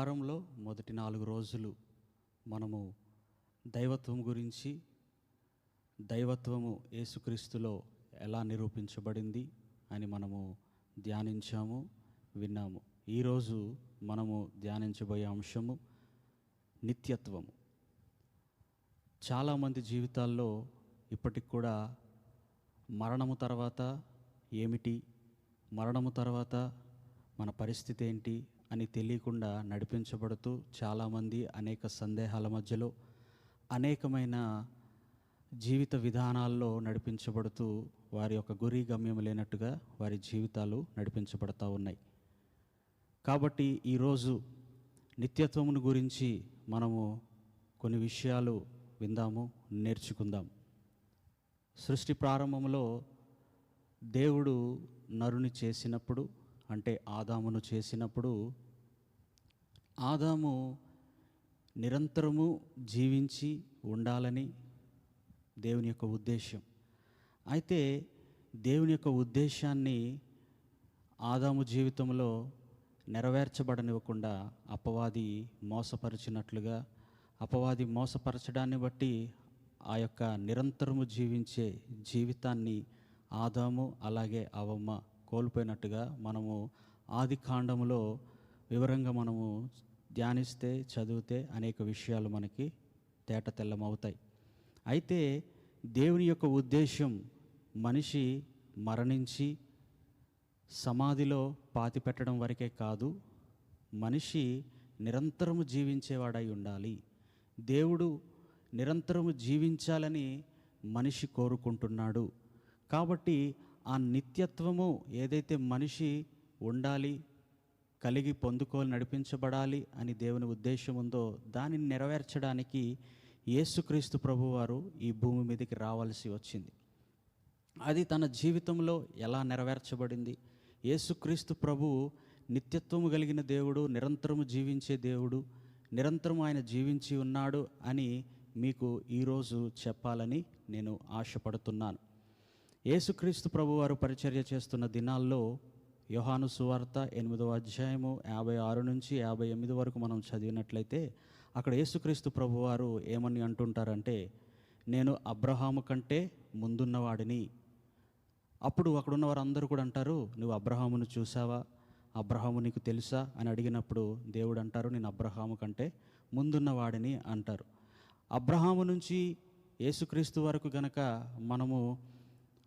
వారంలో మొదటి నాలుగు రోజులు మనము దైవత్వం గురించి దైవత్వము యేసుక్రీస్తులో ఎలా నిరూపించబడింది అని మనము ధ్యానించాము విన్నాము. ఈరోజు మనము ధ్యానించబోయే అంశము నిత్యత్వము. చాలామంది జీవితాల్లో ఇప్పటికి కూడా మరణము తర్వాత ఏమిటి మరణము తర్వాత మన పరిస్థితి ఏంటి అని తెలియకుండా నడిపించబడుతూ చాలామంది అనేక సందేహాల మధ్యలో అనేకమైన జీవిత విధానాల్లో నడిపించబడుతూ వారి యొక్క గురి గమ్యం లేనట్టుగా వారి జీవితాలు నడిపించబడతా ఉన్నాయి. కాబట్టి ఈరోజు నిత్యత్వమును గురించి మనము కొన్ని విషయాలు విందాము నేర్చుకుందాం. సృష్టి ప్రారంభంలో దేవుడు నరుని చేసినప్పుడు అంటే ఆదామును చేసినప్పుడు ఆదాము నిరంతరము జీవించి ఉండాలని దేవుని యొక్క ఉద్దేశం అయితే దేవుని యొక్క ఉద్దేశాన్ని ఆదాము జీవితంలో నెరవేర్చబడనివ్వకుండా అపవాది మోసపరిచినట్లుగా అపవాది మోసపరచడాన్ని బట్టి ఆ యొక్క నిరంతరము జీవించే జీవితాన్ని ఆదాము అలాగే అవమ్మ కోల్పోయినట్టుగా మనము ఆది కాండములో వివరంగా మనము ధ్యానిస్తే చదివితే అనేక విషయాలు మనకి తేట తెల్లమవుతాయి. అయితే దేవుని యొక్క ఉద్దేశం మనిషి మరణించి సమాధిలో పాతి పెట్టడం వరకే కాదు మనిషి నిరంతరము జీవించేవాడై ఉండాలి. దేవుడు నిరంతరము జీవించాలని మనిషి కోరుకుంటున్నాడు. కాబట్టి ఆ నిత్యత్వము ఏదైతే మనిషి ఉండాలి కలిగి పొందుకోవాలి నడిపించబడాలి అని దేవుని ఉద్దేశం ఉందో దానిని నెరవేర్చడానికి యేసుక్రీస్తు ప్రభువారు ఈ భూమి మీదకి రావాల్సి వచ్చింది. అది తన జీవితంలో ఎలా నెరవేర్చబడింది? యేసుక్రీస్తు ప్రభువు నిత్యత్వము కలిగిన దేవుడు నిరంతరము జీవించే దేవుడు నిరంతరం ఆయన జీవించి ఉన్నాడు అని మీకు ఈరోజు చెప్పాలని నేను ఆశపడుతున్నాను. యేసుక్రీస్తు ప్రభువారు పరిచర్య చేస్తున్న దినాల్లో యోహాను సువార్త ఎనిమిదవ అధ్యాయము యాభై ఆరు నుంచి యాభై ఎనిమిది వరకు మనం చదివినట్లయితే అక్కడ యేసుక్రీస్తు ప్రభువారు ఏమని అంటుంటారంటే నేను అబ్రహాము కంటే ముందున్నవాడిని. అప్పుడు అక్కడున్న వారందరూ కూడా అంటారు నువ్వు అబ్రహామును చూసావా అబ్రహాము నీకు తెలుసా? అని అడిగినప్పుడు దేవుడు అంటారు నేను అబ్రహాము కంటే ముందున్నవాడిని అంటారు. అబ్రహాము నుంచి యేసుక్రీస్తు వరకు గనక మనము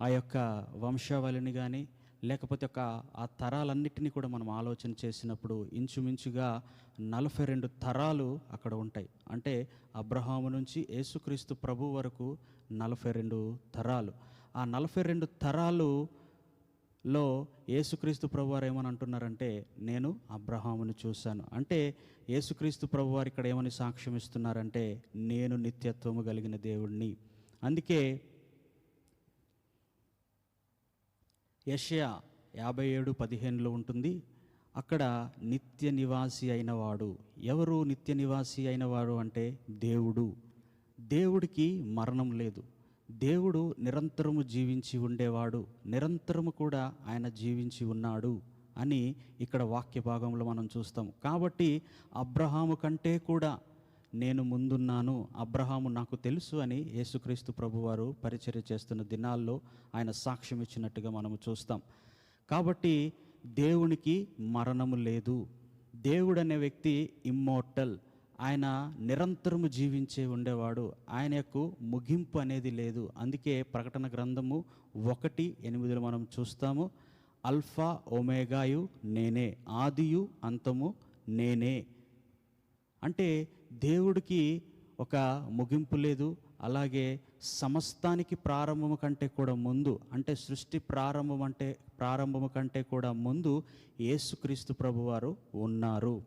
ఆ యొక్క వంశావళిని కానీ లేకపోతే ఒక ఆ తరాలన్నిటినీ కూడా మనం ఆలోచన చేసినప్పుడు ఇంచుమించుగా నలభై రెండు తరాలు అక్కడ ఉంటాయి. అంటే అబ్రహాము నుంచి యేసుక్రీస్తు ప్రభు వరకు నలభై రెండు తరాలు. ఆ నలభై రెండు తరాలులో యేసుక్రీస్తు ప్రభు వారు ఏమని అంటున్నారంటే నేను అబ్రహామును చూశాను. అంటే యేసుక్రీస్తు ప్రభు వారు ఇక్కడ ఏమని సాక్ష్యం ఇస్తున్నారంటే నేను నిత్యత్వము కలిగిన దేవుణ్ణి. అందుకే యషయా యాభై ఏడు పదిహేనులో ఉంటుంది. అక్కడ నిత్య నివాసి అయినవాడు ఎవరు నిత్య నివాసి అయినవాడు అంటే దేవుడు. దేవుడికి మరణం లేదు. దేవుడు నిరంతరము జీవించి ఉండేవాడు. నిరంతరము కూడా ఆయన జీవించి ఉన్నాడు అని ఇక్కడ వాక్య భాగంలో మనం చూస్తాం కాబట్టి అబ్రహాము కంటే కూడా నేను ముందున్నాను అబ్రహాము నాకు తెలుసు అని యేసుక్రీస్తు ప్రభువారు పరిచర్య చేస్తున్న దినాల్లో ఆయన సాక్ష్యం ఇచ్చినట్టుగా మనము చూస్తాం. కాబట్టి దేవునికి మరణము లేదు. దేవుడు అనే వ్యక్తి ఇమ్మోర్టల్. ఆయన నిరంతరము జీవించే ఉండేవాడు. ఆయనకు ముగింపు అనేది లేదు. అందుకే ప్రకటన గ్రంథము ఒకటి ఎనిమిదిలో మనం చూస్తాము అల్ఫా ఒమేగాయు నేనే ఆదియు అంతము నేనే. అంటే దేవుడికి ఒక ముగింపు లేదు అలాగే సమస్తానికి ప్రారంభము కంటే కూడా ముందు అంటే సృష్టి ప్రారంభం అంటే ప్రారంభము కంటే కూడా ముందు యేసుక్రీస్తు ప్రభువారు ఉన్నారు.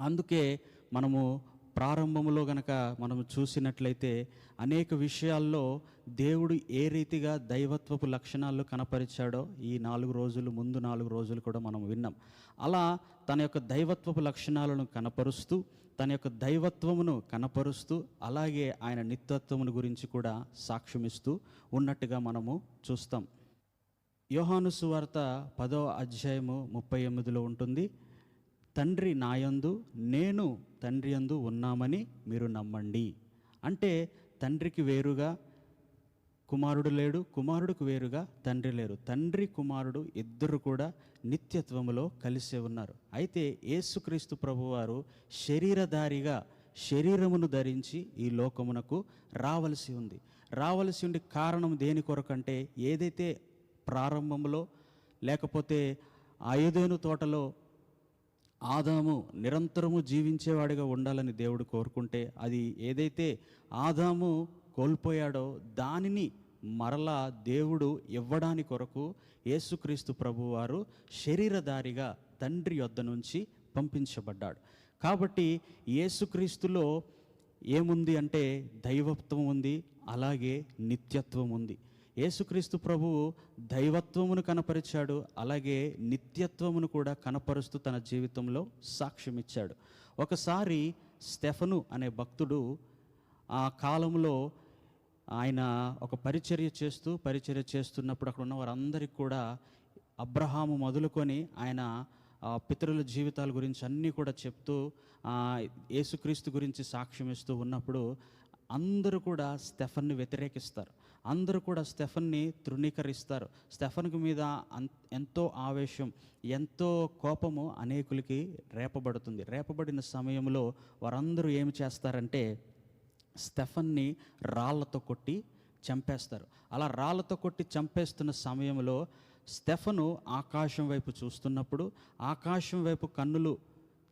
అందుకే మనము ప్రారంభములో గనక మనము చూసినట్లయితే అనేక విషయాల్లో దేవుడు ఏ రీతిగా దైవత్వపు లక్షణాలు కనపరిచాడో ఈ నాలుగు రోజులు ముందు నాలుగు రోజులు కూడా మనం విన్నాం. అలా తన యొక్క దైవత్వపు లక్షణాలను కనపరుస్తూ తన యొక్క దైవత్వమును కనపరుస్తూ అలాగే ఆయన నిత్యత్వమును గురించి కూడా సాక్ష్యమిస్తూ ఉన్నట్టుగా మనము చూస్తాం. యోహాను సువార్త పదో అధ్యాయము ముప్పై ఎనిమిదిలో ఉంటుంది తండ్రి నాయందు నేను తండ్రి యందు ఉన్నామని మీరు నమ్మండి. అంటే తండ్రికి వేరుగా కుమారుడు లేడు కుమారుడుకు వేరుగా తండ్రి లేరు. తండ్రి కుమారుడు ఇద్దరు కూడా నిత్యత్వములో కలిసే ఉన్నారు. అయితే యేసుక్రీస్తు ప్రభువారు శరీరధారిగా శరీరమును ధరించి ఈ లోకమునకు రావలసి ఉంది. రావలసి ఉండి కారణం దేని కొరకంటే ఏదైతే ప్రారంభంలో లేకపోతే ఆయుధేను తోటలో ఆదాము నిరంతరము జీవించేవాడిగా ఉండాలని దేవుడు కోరుకుంటే అది ఏదైతే ఆదాము కోల్పోయాడో దానిని మరలా దేవుడు ఇవ్వడాని కొరకు యేసుక్రీస్తు ప్రభువారు శరీరధారిగా తండ్రి యొద్ద నుంచి పంపించబడ్డాడు. కాబట్టి యేసుక్రీస్తులో ఏముంది అంటే దైవత్వం ఉంది అలాగే నిత్యత్వం ఉంది. యేసుక్రీస్తు ప్రభువు దైవత్వమును కనపరిచాడు అలాగే నిత్యత్వమును కూడా కనపరుస్తూ తన జీవితంలో సాక్ష్యమిచ్చాడు. ఒకసారి స్టెఫను అనే భక్తుడు ఆ కాలంలో ఆయన ఒక పరిచర్య చేస్తూ పరిచర్య చేస్తున్నప్పుడు అక్కడ ఉన్న వారందరికీ కూడా అబ్రహాము మొదలుకొని ఆయన పితరుల జీవితాల గురించి అన్నీ కూడా చెప్తూ యేసుక్రీస్తు గురించి సాక్ష్యం ఇస్తూ ఉన్నప్పుడు అందరూ కూడా స్టెఫన్ని వ్యతిరేకిస్తారు. అందరూ కూడా స్టెఫన్ని తృణీకరిస్తారు. స్టెఫన్కి మీద ఎంతో ఆవేశం ఎంతో కోపము అనేకులకి రేపబడుతుంది. రేపబడిన సమయంలో వారందరూ ఏమి చేస్తారంటే స్టెఫన్ని రాళ్ళతో కొట్టి చంపేస్తారు. అలా రాళ్ళతో కొట్టి చంపేస్తున్న సమయంలో స్టెఫను ఆకాశం వైపు చూస్తున్నప్పుడు ఆకాశం వైపు కన్నులు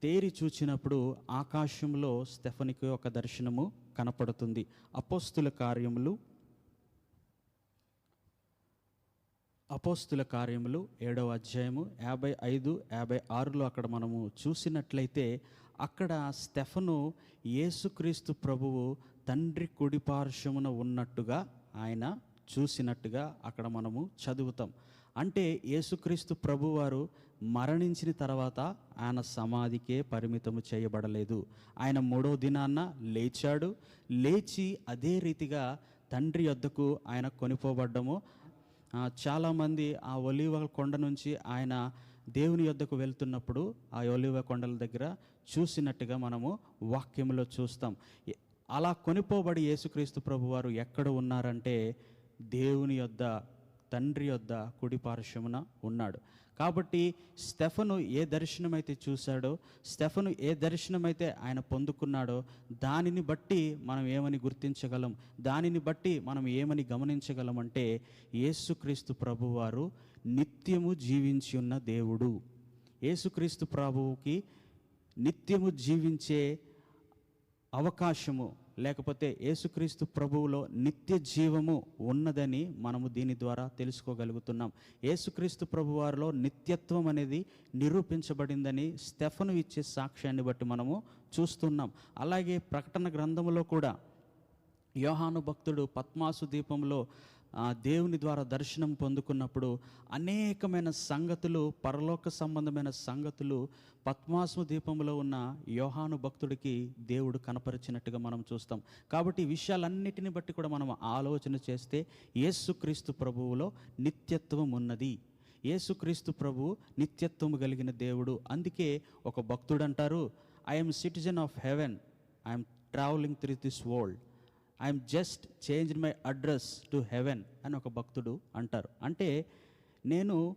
తేరి చూచినప్పుడు ఆకాశంలో స్టెఫనికి ఒక దర్శనము కనపడుతుంది. అపోస్తుల కార్యములు అపోస్తుల కార్యములు ఏడవ అధ్యాయము యాభై ఐదు యాభై ఆరులో అక్కడ మనము చూసినట్లయితే అక్కడ స్టెఫను యేసుక్రీస్తు ప్రభువు తండ్రి కుడి పార్శ్వమున ఉన్నట్టుగా ఆయన చూసినట్టుగా అక్కడ మనము చదువుతాం. అంటే యేసుక్రీస్తు ప్రభువారు మరణించిన తర్వాత ఆయన సమాధికే పరిమితము చేయబడలేదు. ఆయన మూడో దినాన్న లేచాడు. లేచి అదే రీతిగా తండ్రి యొద్దకు ఆయన కొనిపోబడ్డము. చాలామంది ఆ ఒలివ కొండ నుంచి ఆయన దేవుని యొద్దకు వెళ్తున్నప్పుడు ఆ ఒలివ కొండల దగ్గర చూసినట్టుగా మనము వాక్యంలో చూస్తాం. అలా కొనిపోబడి యేసుక్రీస్తు ప్రభువారు ఎక్కడ ఉన్నారంటే దేవుని యొద్ద తండ్రి యొద్ద కుడిపార్శ్వమున ఉన్నాడు. కాబట్టి స్టెఫను ఏ దర్శనమైతే చూశాడో స్టెఫను ఏ దర్శనమైతే ఆయన పొందుకున్నాడో దానిని బట్టి మనం ఏమని గుర్తించగలం దానిని బట్టి మనం ఏమని గమనించగలం అంటే యేసుక్రీస్తు ప్రభువారు నిత్యము జీవించి ఉన్న దేవుడు. యేసుక్రీస్తు ప్రభువుకి నిత్యము జీవించే అవకాశము లేకపోతే యేసుక్రీస్తు ప్రభువులో నిత్య జీవము ఉన్నదని మనము దీని ద్వారా తెలుసుకోగలుగుతున్నాం. యేసుక్రీస్తు ప్రభువారిలో నిత్యత్వం అనేది నిరూపించబడిందని స్టెఫను ఇచ్చే సాక్ష్యాన్ని బట్టి మనము చూస్తున్నాం. అలాగే ప్రకటన గ్రంథములో కూడా యోహాను భక్తుడు పద్మాసు దీపంలో దేవుని ద్వారా దర్శనం పొందుకున్నప్పుడు అనేకమైన సంగతులు పరలోక సంబంధమైన సంగతులు పద్మాసు దీపంలో ఉన్న యోహాను భక్తుడికి దేవుడు కనపరిచినట్టుగా మనం చూస్తాం. కాబట్టి ఈ విషయాలన్నిటిని బట్టి కూడా మనం ఆలోచన చేస్తే యేసుక్రీస్తు ప్రభువులో నిత్యత్వం ఉన్నది. యేసుక్రీస్తు ప్రభు నిత్యత్వము కలిగిన దేవుడు. అందుకే ఒక భక్తుడు అంటారు I'm citizen of heaven I'm travelling through this world. I'm just change my address to heaven అని ఒక భక్తుడు అంటారు. అంటే నేను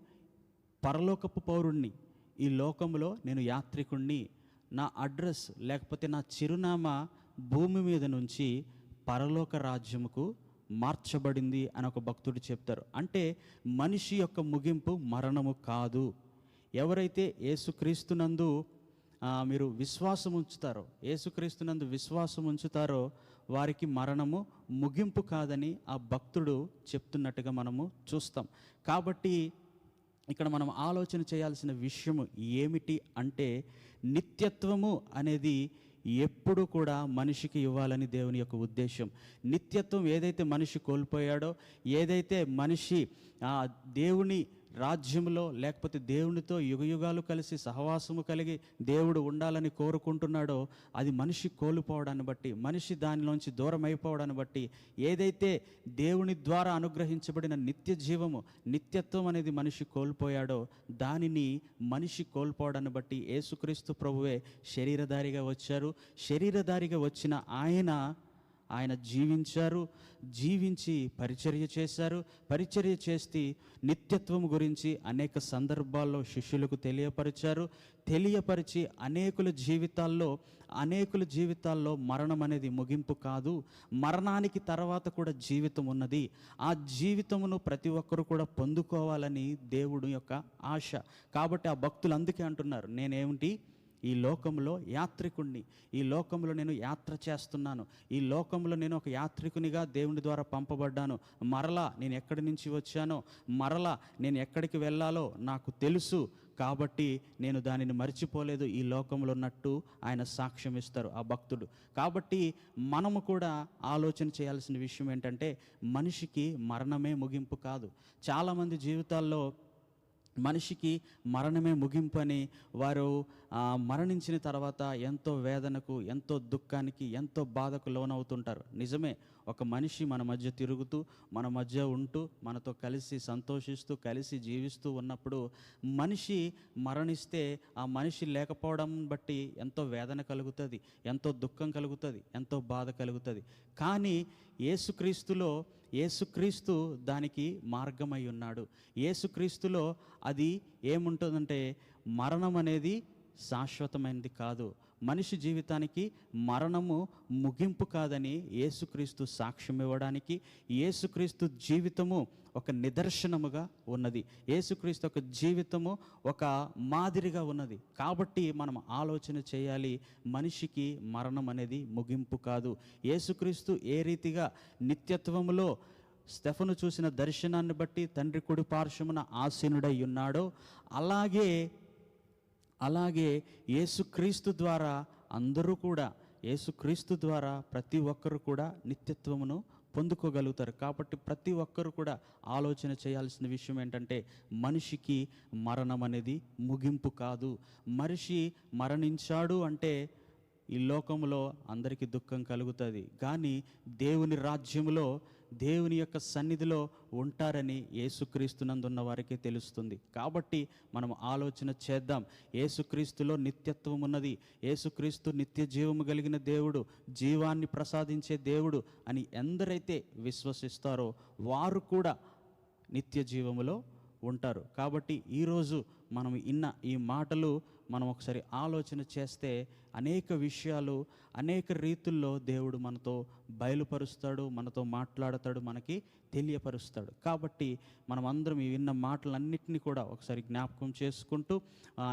పరలోకపు పౌరుణ్ణి ఈ లోకంలో నేను యాత్రికుణ్ణి నా అడ్రస్ లేకపోతే నా చిరునామా భూమి మీద నుంచి పరలోక రాజ్యముకు మార్చబడింది అని ఒక భక్తుడు చెప్తారు. అంటే మనిషి యొక్క ముగింపు మరణము కాదు. ఎవరైతే యేసుక్రీస్తునందు మీరు విశ్వాసం ఉంచుతారో యేసుక్రీస్తునందు విశ్వాసం ఉంచుతారో వారికి మరణము ముగింపు కాదని ఆ భక్తుడు చెప్తున్నట్టుగా మనము చూస్తాం. కాబట్టి ఇక్కడ మనం ఆలోచన చేయాల్సిన విషయము ఏమిటి అంటే నిత్యత్వము అనేది ఎప్పుడు కూడా మనిషికి ఇవ్వాలని దేవుని యొక్క ఉద్దేశం. నిత్యత్వం ఏదైతే మనిషి కోల్పోయాడో ఏదైతే మనిషి ఆ దేవుని రాజ్యంలో లేకపోతే దేవునితో యుగయుగాలు కలిసి సహవాసము కలిగి దేవుడు ఉండాలని కోరుకుంటున్నాడో అది మనిషి కోల్పోవడాన్ని బట్టి మనిషి దానిలోంచి దూరం అయిపోవడాన్ని బట్టి ఏదైతే దేవుని ద్వారా అనుగ్రహించబడిన నిత్య జీవము నిత్యత్వం అనేది మనిషి కోల్పోయాడో దానిని మనిషి కోల్పోవడాన్ని బట్టి యేసుక్రీస్తు ప్రభువే శరీరధారిగా వచ్చారు. శరీరధారిగా వచ్చిన ఆయన ఆయన జీవించారు జీవించి పరిచర్య చేశారు. పరిచర్య చేస్తే నిత్యత్వం గురించి అనేక సందర్భాల్లో శిష్యులకు తెలియపరిచారు. తెలియపరిచి అనేకుల జీవితాల్లో అనేకుల జీవితాల్లో మరణం అనేది ముగింపు కాదు. మరణానికి తర్వాత కూడా జీవితం ఉన్నది. ఆ జీవితమును ప్రతి ఒక్కరు కూడా పొందుకోవాలని దేవుడు యొక్క ఆశ. కాబట్టి ఆ భక్తులు అందుకే అంటున్నారు నేనేమిటి? ఈ లోకంలో యాత్రికుణ్ణి ఈ లోకంలో నేను యాత్ర చేస్తున్నాను ఈ లోకంలో నేను ఒక యాత్రికునిగా దేవుని ద్వారా పంపబడ్డాను. మరలా నేను ఎక్కడి నుంచి వచ్చానో మరలా నేను ఎక్కడికి వెళ్ళాలో నాకు తెలుసు కాబట్టి నేను దానిని మర్చిపోలేదు. ఈ లోకంలో ఉన్నట్టు ఆయన సాక్ష్యం ఇస్తారు ఆ భక్తుడు. కాబట్టి మనము కూడా ఆలోచన చేయాల్సిన విషయం ఏంటంటే మనిషికి మరణమే ముగింపు కాదు. చాలామంది జీవితాల్లో మనిషికి మరణమే ముగింపని వారు మరణించిన తర్వాత ఎంతో వేదనకు ఎంతో దుఃఖానికి ఎంతో బాధకు లోనవుతుంటారు. నిజమే. ఒక మనిషి మన మధ్య తిరుగుతూ మన మధ్య ఉంటూ మనతో కలిసి సంతోషిస్తూ కలిసి జీవిస్తూ ఉన్నప్పుడు మనిషి మరణిస్తే ఆ మనిషి లేకపోవడం బట్టి ఎంతో వేదన కలుగుతుంది ఎంతో దుఃఖం కలుగుతుంది ఎంతో బాధ కలుగుతుంది. కానీ ఏసుక్రీస్తులో ఏసుక్రీస్తు దానికి మార్గమై ఉన్నాడు. ఏసుక్రీస్తులో అది ఏముంటుందంటే మరణం అనేది శాశ్వతమైనది కాదు. మనిషి జీవితానికి మరణము ముగింపు కాదని యేసుక్రీస్తు సాక్ష్యం ఇవ్వడానికి యేసుక్రీస్తు జీవితము ఒక నిదర్శనముగా ఉన్నది. యేసుక్రీస్తు ఒక జీవితము ఒక మాదిరిగా ఉన్నది. కాబట్టి మనం ఆలోచన చేయాలి మనిషికి మరణం అనేది ముగింపు కాదు. యేసుక్రీస్తు ఏ రీతిగా నిత్యత్వములో స్టెఫను చూసిన దర్శనాన్ని బట్టి తండ్రి కుడి పార్శ్వమున ఆసీనుడై ఉన్నాడో అలాగే అలాగే యేసుక్రీస్తు ద్వారా అందరూ కూడా యేసుక్రీస్తు ద్వారా ప్రతి ఒక్కరు కూడా నిత్యత్వమును పొందుకోగలుగుతారు. కాబట్టి ప్రతి ఒక్కరు కూడా ఆలోచన చేయాల్సిన విషయం ఏంటంటే మనిషికి మరణం అనేది ముగింపు కాదు. మనిషి మరణించాడు అంటే ఈ లోకంలో అందరికీ దుఃఖం కలుగుతుంది. కానీ దేవుని రాజ్యంలో దేవుని యొక్క సన్నిధిలో ఉంటారని యేసుక్రీస్తునందున్న వారికి తెలుస్తుంది. కాబట్టి మనం ఆలోచన చేద్దాం. యేసుక్రీస్తులో నిత్యత్వం ఉన్నది. యేసుక్రీస్తు నిత్య జీవము కలిగిన దేవుడు జీవాన్ని ప్రసాదించే దేవుడు అని ఎందరైతే విశ్వసిస్తారో వారు కూడా నిత్య జీవములో ఉంటారు. కాబట్టి ఈరోజు మనం ఇన్న ఈ మాటలు మనం ఒకసారి ఆలోచన చేస్తే అనేక విషయాలు అనేక రీతుల్లో దేవుడు మనతో బయలుపరుస్తాడు మనతో మాట్లాడతాడు మనకి తెలియపరుస్తాడు. కాబట్టి మనం అందరం ఈ విన్న మాటలన్నింటినీ కూడా ఒకసారి జ్ఞాపకం చేసుకుంటూ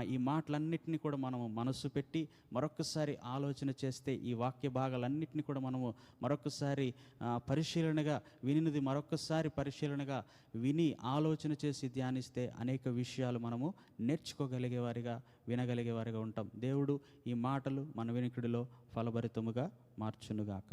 ఈ మాటలన్నింటినీ కూడా మనము మనసు పెట్టి మరొకసారి ఆలోచన చేస్తే ఈ వాక్య భాగాలన్నింటినీ కూడా మనము మరొకసారి పరిశీలనగా వినినది మరొకసారి పరిశీలనగా విని ఆలోచన చేసి ధ్యానిస్తే అనేక విషయాలు మనము నేర్చుకోగలిగే వారిగా వినగలిగే వారిగా ఉంటాం. దేవుడు ఈ మాట మాటలు మన వినికిడిలో ఫలభరితముగా మార్చునుగాక.